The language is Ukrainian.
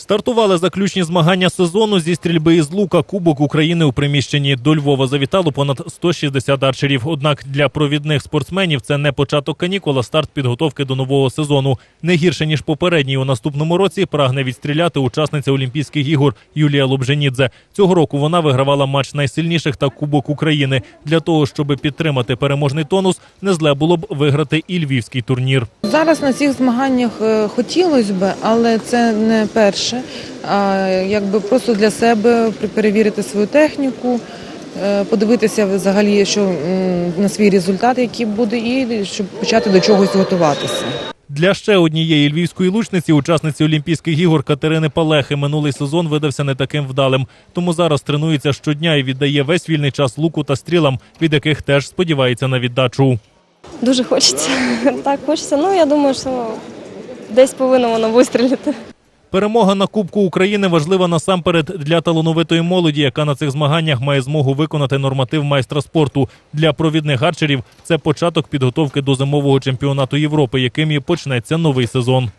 Стартували заключні змагання сезону зі стрільби із лука Кубок України у приміщенні. До Львова завітало понад 160 арчерів. Однак для провідних спортсменів це не початок канікул, а старт підготовки до нового сезону. Не гірше ніж попередній у наступному році прагне відстріляти учасниця Олімпійських ігор Юлія Лобженідзе. Цього року вона вигравала матч найсильніших та Кубок України. Для того щоб підтримати переможний тонус, не зле було б виграти і львівський турнір. Зараз на цих змаганнях е, хотілося б, але це не перше. А якби просто для себе пер- перевірити свою техніку, е, подивитися взагалі, що на свій результат, який буде, і щоб почати до чогось готуватися. Для ще однієї львівської лучниці, учасниці Олімпійських ігор Катерини Палехи, минулий сезон видався не таким вдалим. Тому зараз тренується щодня і віддає весь вільний час луку та стрілам, від яких теж сподівається на віддачу. Дуже хочеться. Так, хочеться. Ну, я думаю, що десь повинно воно вистрілити. Перемога на Кубку України важлива насамперед для талановитої молоді, яка на цих змаганнях має змогу виконати норматив майстра спорту. Для провідних гарчерів це початок підготовки до зимового чемпіонату Європи, яким і почнеться новий сезон.